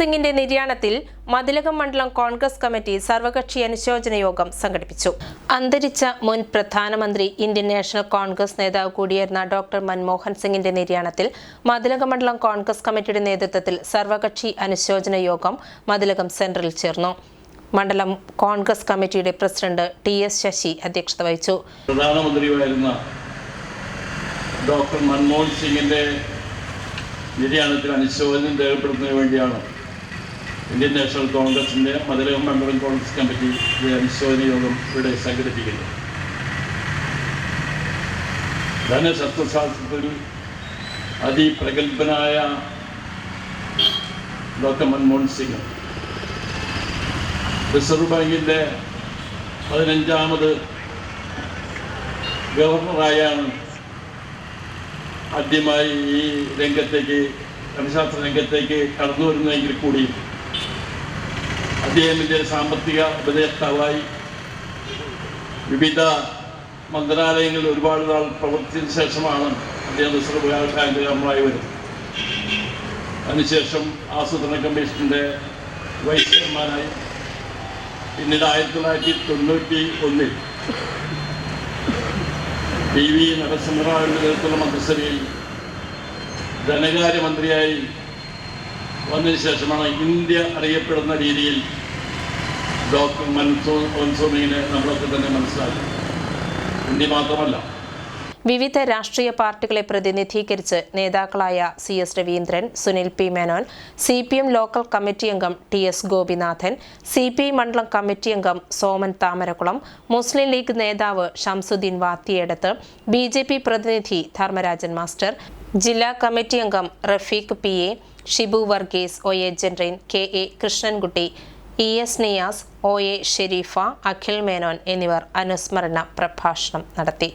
സിംഗിന്റെ നിര്യാണത്തിൽ മതിലകം മണ്ഡലം കോൺഗ്രസ് കമ്മിറ്റി സർവകക്ഷി അനുശോചന യോഗം സംഘടിപ്പിച്ചു. അന്തരിച്ച മുൻ പ്രധാനമന്ത്രി ഇന്ത്യൻ നാഷണൽ കോൺഗ്രസ് നേതാവ് കൂടിയായിരുന്ന ഡോക്ടർ മൻമോഹൻ സിംഗിന്റെ നിര്യാണത്തിൽ മതിലകം മണ്ഡലം കോൺഗ്രസ് കമ്മിറ്റിയുടെ നേതൃത്വത്തിൽ സർവകക്ഷി അനുശോചന യോഗം മതിലകം സെന്ററിൽ ചേർന്നു. മണ്ഡലം കോൺഗ്രസ് കമ്മിറ്റിയുടെ പ്രസിഡന്റ് ടി എസ് ശശി അധ്യക്ഷത വഹിച്ചു. പ്രധാനമന്ത്രിയുമായിരുന്ന ഡോക്ടർ മൻമോഹൻ സിംഗിന്റെ നിര്യാണത്തിൽ അനുശോചനം രേഖപ്പെടുത്തുന്നതിന് വേണ്ടിയാണ് ഇന്ത്യൻ നാഷണൽ കോൺഗ്രസിന്റെ മധുരകം മണ്ഡലം കോൺഗ്രസ് കമ്മിറ്റി ഈ അനുശോചന യോഗം ഇവിടെ സംഘടിപ്പിക്കുന്നു. ധനശത്വശാസ്ത്രത്തിൽ അതിപ്രഗത്ഭനായ ഡോക്ടർ മൻമോഹൻ സിംഗ്. റിസർവ് ബാങ്കിന്റെ പതിനഞ്ചാമത് ഗവർണറായാണ് ആദ്യമായി ഈ രംഗത്തേക്ക് ധനശാസ്ത്ര രംഗത്തേക്ക് കടന്നു വരുന്നതെങ്കിൽ കൂടി അദ്ദേഹത്തിന്റെ സാമ്പത്തിക ഉപദേഷ്ടാവായി വിവിധ മന്ത്രാലയങ്ങളിൽ ഒരുപാട് നാൾ പ്രവർത്തിച്ചതിന് ശേഷമാണ് അദ്ദേഹം റിസർവ് ബാങ്ക് ഗവർണറായി വരുന്നത്. അതിനുശേഷം ആസൂത്രണ കമ്മീഷന്റെ വൈസ് ചെയർമാനായി. പിന്നീട് ആയിരത്തി തൊള്ളായിരത്തി തൊണ്ണൂറ്റി ഒന്നിൽ പി വി നരസിംഹറാവിന്റെ നേതൃത്വത്തിലുള്ള മന്ത്രിസഭയിൽ ധനകാര്യമന്ത്രിയായി വന്നതിന് ശേഷമാണ് ഇന്ത്യ അറിയപ്പെടുന്ന രീതിയിൽ ഡോക്ടർ മൻസൂ മൻസൂമിനെ നമ്മളൊക്കെ തന്നെ മനസ്സിലാക്കി. ഇന്ത്യ മാത്രമല്ല. വിവിധ രാഷ്ട്രീയ പാർട്ടികളെ പ്രതിനിധീകരിച്ച് നേതാക്കളായ C S Raveendran Sunil P Menon C P M local committee അംഗം T S Gopinathan C P I മണ്ഡലം കമ്മിറ്റി അംഗം സോമൻ താമരക്കുളം മുസ്ലിം ലീഗ് നേതാവ് ഷംസുദ്ദീൻ വാത്തിയെടുത്ത് ബി ജെ പി പ്രതിനിധി ധർമ്മരാജൻ മാസ്റ്റർ ജില്ലാ കമ്മിറ്റി അംഗം Rafeeq P A Shibu Varghese O A ജനറീൻ K A Krishnankutty E S Niyas O A Sherifa Akhil Menon എന്നിവർ അനുസ്മരണ പ്രഭാഷണം നടത്തി.